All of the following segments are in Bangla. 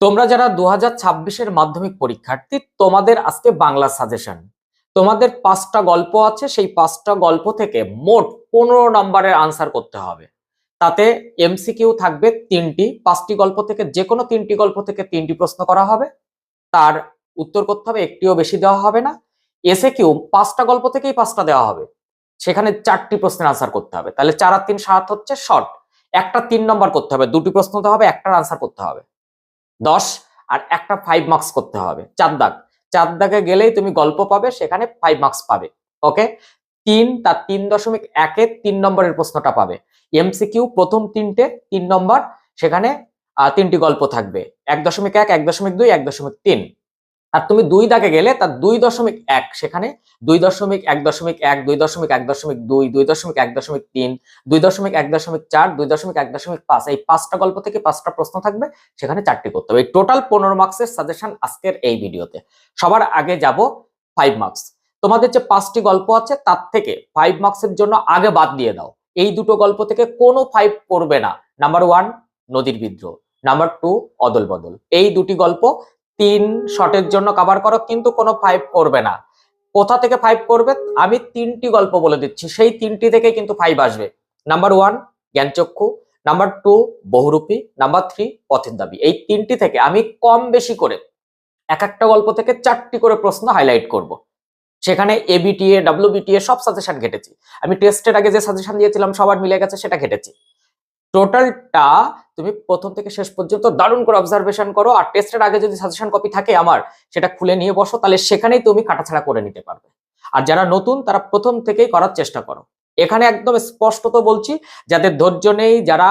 তোমরা যারা দু হাজার ছাব্বিশের মাধ্যমিক পরীক্ষার্থী, তোমাদের আজকে বাংলা সাজেশন তোমাদের পাঁচটা গল্প আছে, সেই পাঁচটা গল্প থেকে মোট পনেরো নম্বরের আনসার করতে হবে। তাতে এমসিকিউ থাকবে তিনটি, পাঁচটি গল্প থেকে যে কোনো তিনটি গল্প থেকে তিনটি প্রশ্ন করা হবে। তার উত্তর করতে হবে, একটিও বেশি দেওয়া হবে না। এসে কিউ পাঁচটা গল্প থেকেই পাঁচটা দেওয়া হবে। সেখানে চারটি প্রশ্নের আনসার করতে হবে। তাহলে চার আর তিন সাত হচ্ছে শর্ট একটা তিন নম্বর করতে হবে, দুটি প্রশ্ন দেওয়া হবে, একটার আনসার করতে হবে। দশ আর একটা ফাইভ মার্কস করতে হবে, চার দাগ। চার দাগে গেলেই তুমি গল্প পাবে, সেখানে ফাইভ মার্কস পাবে ওকে তিন, তার তিন দশমিক একে তিন নম্বরের প্রশ্নটা পাবে। এমসিকিউ প্রথম তিনটে তিন নম্বর, সেখানে তিনটি গল্প থাকবে। এক দশমিক এক এক দশমিক দুই, এক দশমিক তিন। আর তুমি দুই দাগে গেলে তার দুই দশমিক এক সেখানে দুই দশমিক এক দশমিক এক, দুই দশমিক এক দশমিক দুই দুই দশমিক এক দশমিক তিন, দুই দশমিক এক দশমিক চার, দুই দশমিক এক দশমিক পাঁচ, এই পাঁচটা গল্প থেকে পাঁচটা প্রশ্ন থাকবে, সেখানে চারটি করতে হবে। এই টোটাল পনেরো মার্কসের সাজেশন আজকের এই ভিডিওতে। সবার আগে যাব ফাইভ মার্কস তোমাদের যে পাঁচটি গল্প আছে, তার থেকে ফাইভ মার্কসের জন্য আগে বাদ দিয়ে দাও। এই দুটো গল্প থেকে কোনো ফাইভ করবে না। নাম্বার ওয়ান নদীর বিদ্রোহ। নাম্বার টু অদল বদল। এই দুটি গল্প তিন শটের জন্য কভার করো, কিন্তু কোনো ফাইভ করবে না। কোথা থেকে ফাইভ করবে? আমি তিনটি গল্প বলে দিচ্ছি। সেই তিনটি থেকে কিন্তু ফাইভ আসবে। Number one Gyanchakshu. Number two Bahurupi. Number three Pather Dabi. এই তিনটি থেকে আমি কম বেশি করে এক একটা গল্প থেকে চারটি করে প্রশ্ন হাইলাইট করব। সেখানে এবিটিএ ডাব্লিউবিটিএ সব সাজেশন ঘেটেছি। আমি টেস্টের আগে যে সাজেশন দিয়েছিলাম, সবার মিলে গেছে, সেটা ঘেটেছি। টোটালটা তুমি প্রথম থেকে শেষ পর্যন্ত দারুণ করে অবজারভেশন করো, আর টেস্টের আগে যদি সাজেশন কপি থাকে আমার, সেটা খুলে নিয়ে বসো, তাহলে সেখানেই তুমি কাটাছাড়া করে নিতে পারবে। আর যারা নতুন, তারা প্রথম থেকেই করার চেষ্টা করো। এখানে একদম স্পষ্টত বলছি, যাদের ধৈর্য নেই, যারা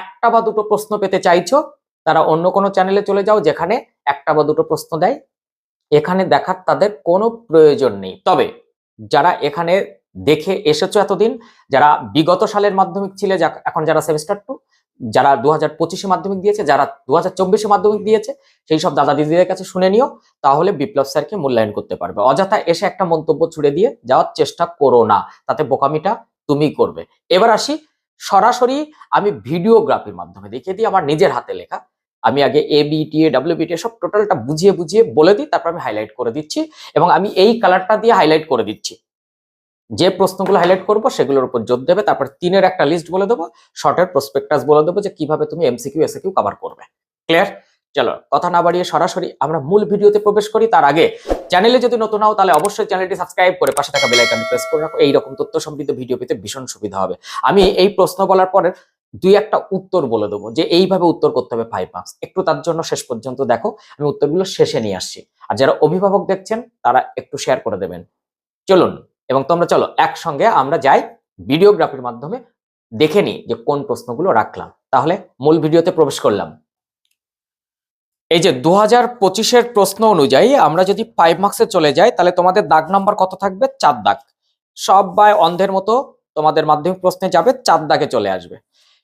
একটা বা দুটো প্রশ্ন পেতে চাইছো, তারা অন্য কোনো চ্যানেলে চলে যাও, যেখানে একটা বা দুটো প্রশ্ন দেয়। এখানে দেখার তাদের কোনো প্রয়োজন নেই। তবে যারা এখানে দেখে এসেছ এতদিন? যারা বিগত সালের মাধ্যমিক ছিলে এখন যারা সেমিস্টার টু যারা দু হাজার পঁচিশে মাধ্যমিক দিয়েছে, যারা দু হাজার চব্বিশে মাধ্যমিক দিয়েছে, সেই সব দাদা দিদিদের কাছে শুনে নিও, তাহলে বিপ্লব স্যারকে মূল্যায়ন করতে পারবে। অযথা এসে একটা মন্তব্য ছুড়ে দিয়ে যাওয়ার চেষ্টা করো না, তাতে বোকামিটা তুমি করবে। এবার আসি, সরাসরি আমি ভিডিওগ্রাফির মাধ্যমে দেখিয়ে দিই, আমার নিজের হাতে লেখা। আমি আগে এ বিটিএ ডাব্লিউবিটিএ সব টোটালটা বুঝিয়ে বুঝিয়ে বলে দিই, তারপর আমি হাইলাইট করে দিচ্ছি, এবং আমি এই কালারটা দিয়ে হাইলাইট করে দিচ্ছি। যে প্রশ্নগুলো হাইলাইট করব সেগুলোর উপর জোর দেবে, তারপর তিনের একটা লিস্ট বলে দেবো শর্টের প্রসপেক্টাস বলে দেবো যে কীভাবে তুমি এমসিকিউ এসিকিউ কভার করবে। ক্লিয়ার চলো, কথা না বাড়িয়ে সরাসরি আমরা মূল ভিডিওতে প্রবেশ করি। তার আগে চ্যানেলে যদি নতুন হও, তাহলে অবশ্যই চ্যানেলটি সাবস্ক্রাইব করে পাশে থাকা বেল আইকন প্রেস করে রাখো। এইরকম তথ্য সমৃদ্ধ ভিডিও পেতে ভীষণ সুবিধা হবে। আমি এই প্রশ্ন বলার পরে দুই একটা উত্তর বলে দেবো, যে এইভাবে উত্তর করতে হবে ফাইভ মার্কস একটু তার জন্য শেষ পর্যন্ত দেখো, আমি উত্তরগুলো শেষে নিয়ে আসছি। আর যারা অভিভাবক দেখছেন, তারা একটু শেয়ার করে দেবেন। চলুন এবং তোমরা চলো একসঙ্গে আমরা যাই ভিডিওগ্রাফির মাধ্যমে দেখে নিই যে কোন প্রশ্নগুলো রাখলাম। তাহলে মূল ভিডিওতে প্রবেশ করলাম। এই যে দু হাজার পঁচিশের প্রশ্ন অনুযায়ী আমরা যদি ফাইভ মার্কসে চলে যাই, তাহলে তোমাদের দাগ নাম্বার কত থাকবে? চার দাগ। সব বা অন্ধের মতো তোমাদের মাধ্যমিক প্রশ্নে যাবে, চার দাগে চলে আসবে।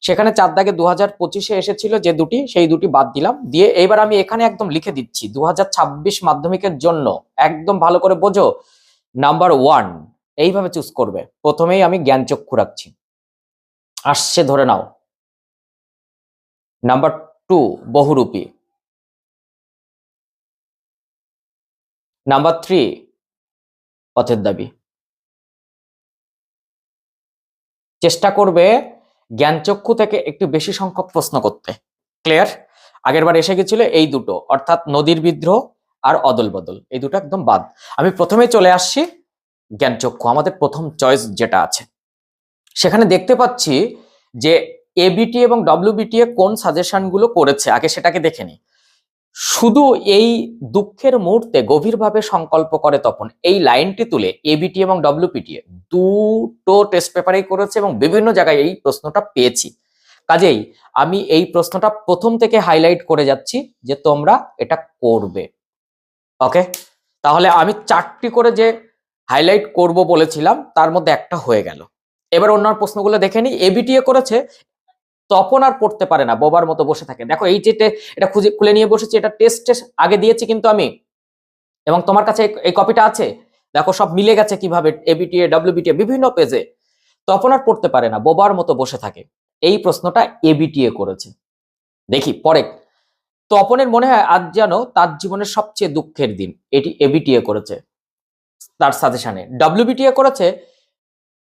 সেখানে চার দাগে দু হাজার পঁচিশে এসেছিল যে দুটি, সেই দুটি বাদ দিলাম। দিয়ে এবার আমি এখানে একদম লিখে দিচ্ছি দু হাজার ছাব্বিশ মাধ্যমিকের জন্য। একদম ভালো করে বোঝো। নাম্বার ওয়ান এইভাবে চুজ করবে। প্রথমেই আমি জ্ঞানচক্ষু রাখছি। আসছে, ধরে নাও। Number two Bahurupi. Number three Pather Dabi. চেষ্টা করবে জ্ঞানচক্ষু থেকে একটু বেশি সংখ্যক প্রশ্ন করতে। ক্লিয়ার আগেরবার এসে গেছিল এই দুটো, অর্থাৎ নদীর বিদ্রোহ আর অদল বদল এই দুটো একদম বাদ। আমি প্রথমে চলে আসছি জ্ঞানচক্ষু, আমাদের প্রথম চয়েস যেটা আছে। সেখানে দেখতে পাচ্ছি যে এবিটি এবং ডব্লিউবিটিএ কোন সাজেশনগুলো করেছে? আগে সেটাকে দেখে নি শুধু এই দুঃখের মুহূর্তে গভীরভাবে সংকল্প করে তখন এই লাইনটি তুলে এবিটি এবং ডব্লিউপিটিএ দুটো টেস্ট পেপারেই করেছে এবং বিভিন্ন জায়গায় এই প্রশ্নটা পেয়েছি। কাজেই আমি এই প্রশ্নটা প্রথম থেকে হাইলাইট করে যাচ্ছি যে তোমরা এটা করবে। ওকে তাহলে আমি চারটি করে যে হাইলাইট করব বলেছিলাম, তার মধ্যে একটা হয়ে গেল। এবার অন্যান্য প্রশ্নগুলো দেখে নিই এবিটিএ করেছে, তপন আর পড়তে পারে না, বোবার মতো বসে থাকে। দেখো, এই যে এটা খুঁজে খুলে নিয়ে বসেছি, এটা টেস্ট আগে দিয়েছি কিন্তু আমি। এবং তোমার কাছে এই কপিটা আছে? দেখো, সব মিলে গেছে কীভাবে? এবিটিএ, ডাব্লিউবিটিএ, বিভিন্ন পেজে তপন আর পড়তে পারে না, বোবার মতো বসে থাকে। এই প্রশ্নটা এবিটিএ করেছে। দেখি, পরে। তপনের মনে হয় আজ যেন তার জীবনের সবচেয়ে দুঃখের দিন। এটি এবিটিএ করেছে। তার সাজেশনে। ডব্লিউবিটিএ করেছে,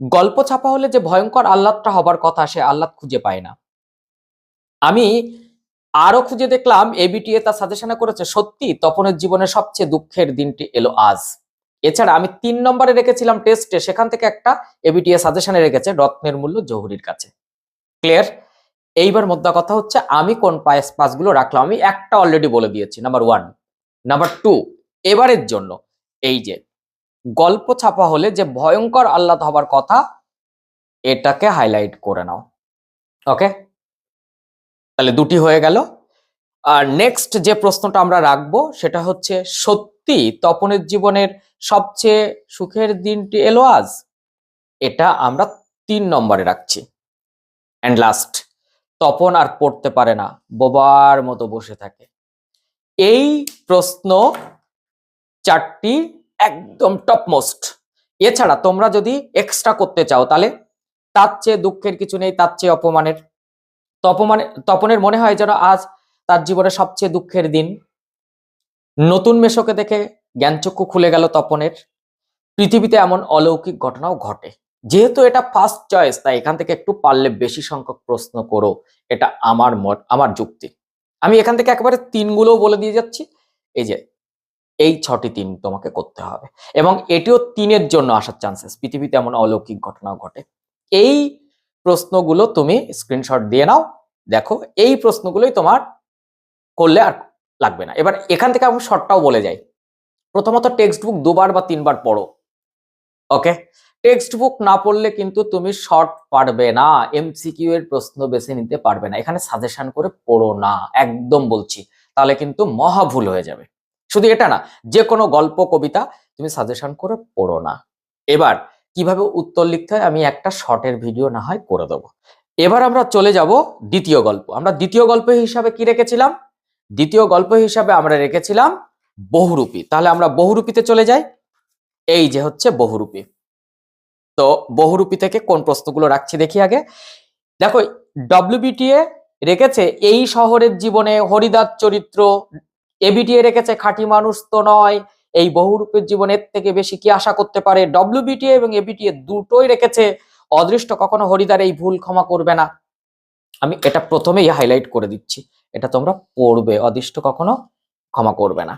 গল্প ছাপা হলে যে ভয়ঙ্কর আহ্লাদটা হবার কথা সে আহ্লাদ খুঁজে পায় না। আমি আরও খুঁজে দেখলাম এবিটিএ তার সাজেশনে করেছে, সত্যি, তপনের জীবনের সবচেয়ে দুঃখের দিনটি এলো আজ। এছাড়া আমি তিন নম্বরে রেখেছিলাম টেস্টে সেখান থেকে একটা এবিটিএ সাজেশনে রেখেছে, রত্নের মূল্য জহুরির কাছে। ক্লিয়ার এইবার মোদ্দা কথা হচ্ছে, আমি কোন পায়েস পাসগুলো রাখলাম? আমি একটা অলরেডি বলে দিয়েছি নাম্বার ওয়ান নাম্বার টু এবারের জন্য, এই যে গল্প ছাপা হলে যে ভয়ঙ্কর আহ্লাদ হবার কথা, এটাকে হাইলাইট করে নাও। ওকে তাহলে দুটি হয়ে গেল। আর নেক্সট যে প্রশ্নটা আমরা রাখব, সেটা হচ্ছে, সত্যি তপনের জীবনের সবচেয়ে সুখের দিনটি এলো আজ? এটা আমরা তিন নম্বরে রাখছি। অ্যান্ড লাস্ট তপন আর পড়তে পারে না, বোবার মতো বসে থাকে। এই প্রশ্ন চারটি একদম টপমোস্ট এছাড়া তোমরা যদি এক্সট্রা করতে চাও, তাহলে তার চেয়ে দুঃখের কিছু নেই, তার চেয়ে অপমানের। তপমানে, তপনের মনে হয় যেন আজ তার জীবনে সবচেয়ে দুঃখের দিন। নতুন মেশোকে দেখে জ্ঞানচক্ষু খুলে গেল তপনের। পৃথিবীতে এমন অলৌকিক ঘটনাও ঘটে। যেহেতু এটা ফার্স্ট চয়েস তাই এখান থেকে একটু পারলে বেশি সংখ্যক প্রশ্ন করো। এটা আমার মত, আমার যুক্তি। আমি এখান থেকে একেবারে তিনগুলোও বলে দিয়ে যাচ্ছি। এই যে এই ছটি তিন তোমাকে করতে হবে। এবং এটিও তিনের জন্য আসার চান্সেস পৃথিবীতে এমন অলৌকিক ঘটনাও ঘটে। এই প্রশ্নগুলো তুমি স্ক্রিনশট দিয়ে নাও। দেখো, এই প্রশ্নগুলোই তোমার করলে আর লাগবে না। এবার এখান থেকে আমি শর্টটাও বলে যাই। প্রথমত টেক্সট বুক দুবার বা তিনবার পড়ো। ওকে টেক্সট বুক না পড়লে কিন্তু তুমি শর্ট পারবে না। এমসিকিউ এর প্রশ্ন বেছে নিতে পারবে না। এখানে সাজেশন করে পড়ো না। একদম বলছি। তাহলে কিন্তু মহা ভুল হয়ে যাবে। শুধু এটা না যে কোনো গল্প, কবিতা তুমি সাজেশন করে পড়ো না। এবার কীভাবে উত্তর লিখতে হয় আমি একটা শর্টের ভিডিও না হয় করে দেবো। এবার আমরা চলে যাব দ্বিতীয় গল্প। আমরা দ্বিতীয় গল্প হিসাবে কি রেখেছিলাম? দ্বিতীয় গল্প হিসাবে আমরা রেখেছিলাম বহুরূপী। তাহলে আমরা বহুরূপীতে চলে যাই। এই যে হচ্ছে বহুরূপী। তো বহুরূপী থেকে কোন প্রশ্নগুলো রাখছি দেখি আগে। দেখো ডব্লিউবিটিএ রেখেছে এই শহরের জীবনে হরিদাস চরিত্র এবিটিএ রেখেছে, খাঁটি মানুষ তো নয়। এই বহুরূপের জীবনের থেকে বেশি কি আশা করতে পারে? ডব্লিউবিটিএ এবং এবিটিএ দুটোই রেখেছে। অদৃষ্ট কখনো হরিদার এই ভুল ক্ষমা করবে না। আমি এটা প্রথমেই হাইলাইট করে দিচ্ছি। এটা তোমরা পড়বে, অদৃষ্ট কখনো ক্ষমা করবে না।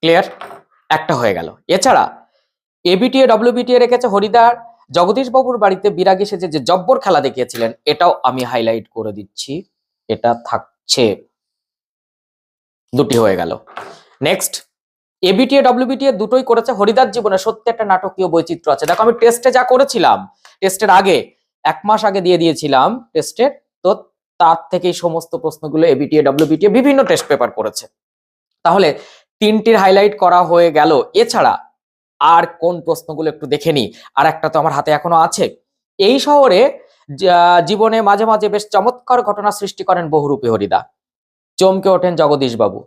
ক্লিয়ার একটা হয়ে গেল। এছাড়া, এবিটিএ, ডব্লিউবিটিএ রেখেছে হরিদার। জগদীশ বাবুর বাড়িতে বিরাগী সেজে যে জব্বর খেলা দেখিয়েছিলেন, এটাও আমি হাইলাইট করে দিচ্ছি। এটা থাকছে। দুটি হয়ে গেল। নেক্সট এবিটিএ ডব্লিউবিটিএ দুটোই করেছে হরিদার জীবনে সত্যি একটা নাটকীয় বৈচিত্র্য আছে। দেখো, আমি টেস্টে যা করেছিলাম টেস্টের আগে, এক মাস আগে দিয়ে দিয়েছিলাম টেস্টের তো তার থেকেই সমস্ত প্রশ্নগুলো এবিটিএ ডব্লিউবিটিএ বিভিন্ন টেস্ট পেপার করেছে। তাহলে তিনটির হাইলাইট করা হয়ে গেল। এছাড়া আর কোন প্রশ্নগুলো একটু দেখে নি আর একটা তো আমার হাতে এখনও আছে। এই শহরে জীবনে মাঝে মাঝে বেশ চমৎকার ঘটনা সৃষ্টি করেন বহুরূপী হরিদা। চমকে ওঠেন জগদীশ বাবু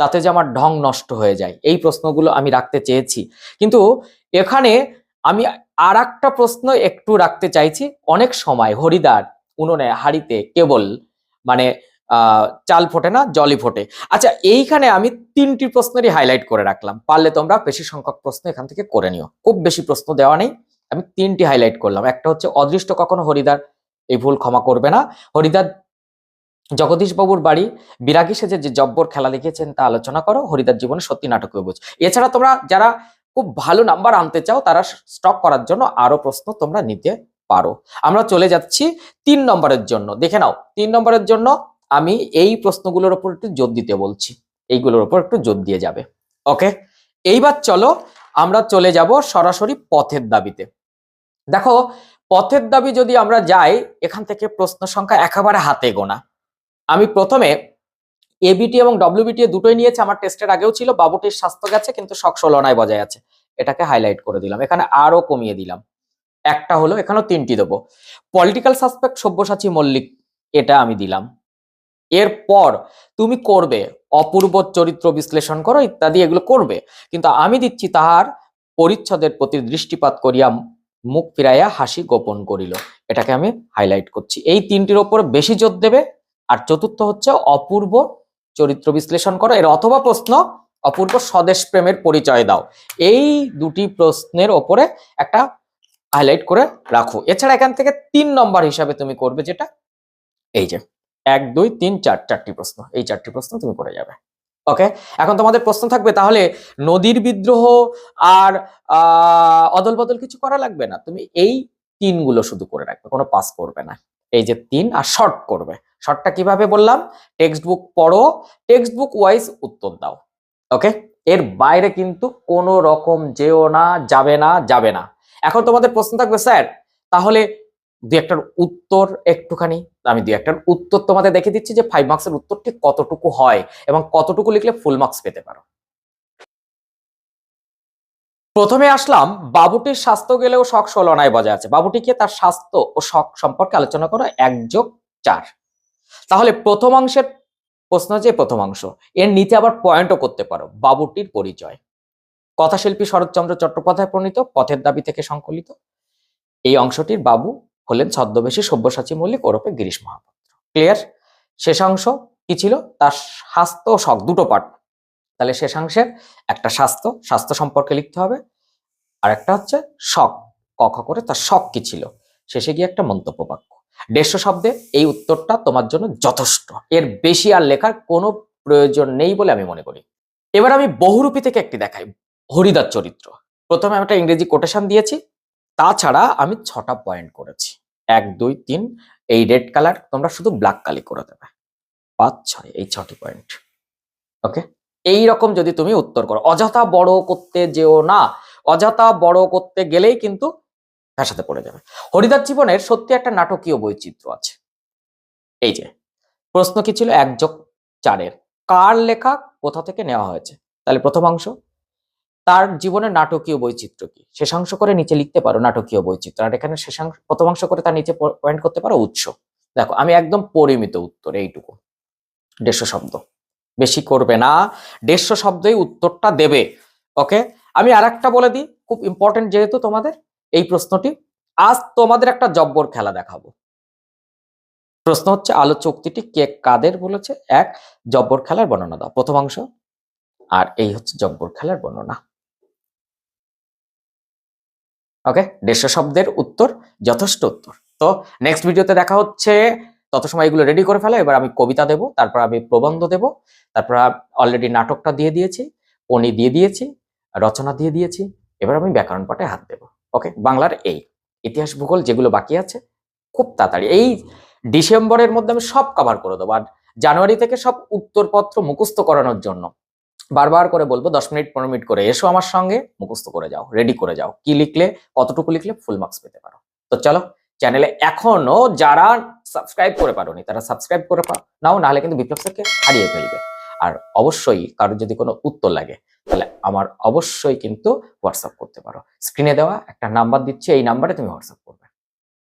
তাতে যে আমার ঢং নষ্ট হয়ে যায়, এই প্রশ্নগুলো আমি রাখতে চেয়েছি। কিন্তু এখানে আমি আর একটা প্রশ্ন একটু রাখতে চাইছি। অনেক সময় হরিদার উনুনে, হাড়িতে কেবল মানে চাল ফোটে না, জলই ফোটে। আচ্ছা এইখানে আমি তিনটি প্রশ্নেরই হাইলাইট করে রাখলাম। পারলে তোমরা বেশি সংখ্যক প্রশ্ন এখান থেকে করে নিও। খুব বেশি প্রশ্ন দেওয়া নেই। আমি তিনটি হাইলাইট করলাম। একটা হচ্ছে, অদৃষ্ট কখনো হরিদার এই ভুল ক্ষমা করবে না। হরিদার জগদীশ বাবুর বাড়ি বিরাগী সেজে যে জব্বর খেলা দেখিয়েছেন তা আলোচনা করো, হরিদার জীবনে সত্যি নাটকীয় বুঝ। এছাড়া তোমরা যারা খুব ভালো নাম্বার আনতে চাও, তারা স্টক করার জন্য আরও প্রশ্ন তোমরা নিতে পারো। আমরা চলে যাচ্ছি তিন নম্বরের জন্য। দেখে নাও, তিন নম্বরের জন্য আমি এই প্রশ্নগুলোর উপর একটু জোর দিতে বলছি। এইগুলোর উপর একটু জোর দিয়ে যাবে। ওকে? এইবার চলো, আমরা চলে যাব সরাসরি পথের দাবিতে। দেখো, পথের দাবি যদি আমরা যাই, এখান থেকে প্রশ্ন সংখ্যা একেবারে হাতে গোনা। আমি প্রথমে এবিটি এবং ডব্লিউবিটি দুটোই নিয়েছে, আমার টেস্টের আগেও ছিল, বাবুটির স্বাস্থ্য গেছে, কিন্তু শখ বজায় আছে। এটাকে হাইলাইট করে দিলাম। এখানে আরও কমিয়ে দিলাম। একটা হলো, এখানেও তিনটি দেবো। পলিটিক্যাল সাসপেক্ট সব্যসাচী মল্লিক, এটা আমি দিলাম। এরপর তুমি করবে, অপূর্ব চরিত্র বিশ্লেষণ করো, ইত্যাদি, এগুলো করবে। কিন্তু আমি দিচ্ছি তাহার পরিচ্ছদের প্রতি দৃষ্টিপাত করিয়া মুখ ফিরাইয়া হাসি গোপন করিল। এটাকে আমি হাইলাইট করছি। এই তিনটির ওপর বেশি জোর দেবে আর চতুর্থ হচ্ছে অপূর্ব চরিত্র বিশ্লেষণ করো। এর অথবা প্রশ্ন, অপূর্ব স্বদেশ প্রেমের পরিচয় দাও। এই দুটি প্রশ্নের ওপরে একটা হাইলাইট করে রাখো। এছাড়া এখান থেকে তিন নম্বর হিসাবে তুমি করবে যেটা, এই যে, এক, দুই, তিন, চার, চারটি প্রশ্ন। এই চারটি প্রশ্ন তুমি করে যাবে। ওকে এখন তোমাদের প্রশ্ন থাকবে, তাহলে নদীর বিদ্রোহ আর অদল বদল কিছু করা লাগবে না। তুমি এই তিনগুলো শুধু করে রাখবে, কোনো পাস করবে না। এই যে তিন আর শর্ট করবে। শর্টটা কীভাবে বললাম? টেক্সট বুক পড়ো টেক্সট বুক ওয়াইজ উত্তর দাও ওকে এর বাইরে কিন্তু কোনো রকম যেও না, যাবে না যাবে না। এখন তোমাদের প্রশ্ন থাকবে, স্যার, তাহলে দু একটার উত্তর একটুখানি, আমি দু একটার উত্তর তোমাদের দেখে দিচ্ছি যে ফাইভ মার্কসের উত্তরটি কতটুকু হয় এবং কতটুকু লিখলে ফুল মার্কস পেতে পারো। প্রথমে আসলাম, বাবুটির স্বাস্থ্য গেলেও শখ ষোলনায় বজায় আছে। বাবুটিকে তার স্বাস্থ্য ও শখ সম্পর্কে আলোচনা করো? এক যোগ চার। তাহলে প্রথমাংশের প্রশ্ন যে প্রথমাংশ এর নিচে আবার পয়েন্টও করতে পারো, বাবুটির পরিচয়। কথাশিল্পী শরৎচন্দ্র চট্টোপাধ্যায় প্রণীত, পথের দাবি থেকে সংকলিত। এই অংশটির বাবু হলেন ছদ্মবেশী সব্যসাচী মল্লিক ওরফে গিরিশ মহাপাত্র। ক্লিয়ার শেষাংশ কি ছিল? তার স্বাস্থ্য ও শখ, দুটো পার্ট তাহলে শেষাংশের একটা স্বাস্থ্য স্বাস্থ্য সম্পর্কে লিখতে হবে। আর একটা হচ্ছে শখ কখ করে তার শখ কি ছিল? শেষে গিয়ে একটা মন্তব্য বাক্য। দেড়শো শব্দে এই উত্তরটা তোমার জন্য যথেষ্ট। এর বেশি আর লেখার কোনো প্রয়োজন নেই বলে আমি মনে করি। এবার আমি বহুরূপী থেকে একটি দেখাই হরিদার চরিত্র। প্রথমে আমি একটা ইংরেজি কোটেশন দিয়েছি, তাছাড়া আমি ছটা পয়েন্ট করেছি। এক, দুই, তিন, এই রেড কালার তোমরা শুধু ব্ল্যাক কালি করে দেবে। পাঁচ, ছয়, এই ছটি পয়েন্ট ওকে এই রকম যদি তুমি উত্তর করো, অযথা বড় করতে যেও না। অযথা বড় করতে গেলেই কিন্তু ভাষাতে পড়ে যাবে। হরিদার জীবনের সত্যি একটা নাটকীয় বৈচিত্র্য আছে। এই যে, প্রশ্ন কি ছিল? এক যোগ চারের। কার লেখা কোথা থেকে নেওয়া হয়েছে? তাহলে প্রথম অংশ, তার জীবনের নাটকীয় বৈচিত্র্য কি? শেষাংশ করে নিচে লিখতে পারো নাটকীয় বৈচিত্র্য। আর এখানে শেষাংশ প্রথমাংশ করে তার নিচে পয়েন্ট করতে পারো উৎস। দেখো, আমি একদম পরিমিত উত্তর, এইটুকু। দেড়শো শব্দ। বেশি করবে না। দেড়শো শব্দই উত্তরটা দেবে। ওকে? আমি আর বলে দিই। খুব ইম্পর্টেন্ট যেহেতু তোমাদের এই প্রশ্নটি, আজ তোমাদের একটা জব্বর খেলা দেখাবো। প্রশ্ন হচ্ছে, আলোচ্য উক্তিটি কে কাদের বলেছে? এক, জব্বর খেলার বর্ণনা দাও। প্রথমাংশ আর এই হচ্ছে জব্বর খেলার বর্ণনা। ওকে, দেড়শো শব্দের উত্তর, যথেষ্ট উত্তর। তো নেক্সট ভিডিওতে দেখা হচ্ছে, তত সময় এগুলো রেডি করে ফেলো। এবার আমি কবিতা দেব, তারপর আমি প্রবন্ধ দেব, তারপর অলরেডি নাটকটা দিয়ে দিয়েছি, পণি দিয়ে দিয়েছি, রচনা দিয়ে দিয়েছি, এবার আমি ব্যাকরণ পাঠে হাত দেব। ওকে বাংলার এই ইতিহাস ভূগোল যেগুলো বাকি আছে, খুব তাড়াতাড়ি। এই ডিসেম্বরের মধ্যে আমি সব কভার করে দেবো। আর জানুয়ারি থেকে সব উত্তরপত্র মুখস্থ করানোর জন্য বারবার করে বলব, দশ মিনিট, পনেরো মিনিট করে এসো আমার সঙ্গে, মুখস্থ করে যাও রেডি করে যাও। কি লিখলে, কতটুকু লিখলে ফুল মার্কস পেতে পারো। তো চলো চ্যানেলে এখনও যারা সাবস্ক্রাইব করে পারোনি, তারা সাবস্ক্রাইব করে নাও, নাহলে কিন্তু বিপ্লব স্যারকে হারিয়ে ফেলবে। আর অবশ্যই কারোর যদি কোনো উত্তর লাগে, তাহলে আমার অবশ্যই কিন্তু হোয়াটসঅ্যাপ করতে পারো। স্ক্রিনে দেওয়া একটা নাম্বার দিচ্ছি, এই নাম্বারে তুমি হোয়াটসঅ্যাপ করবে।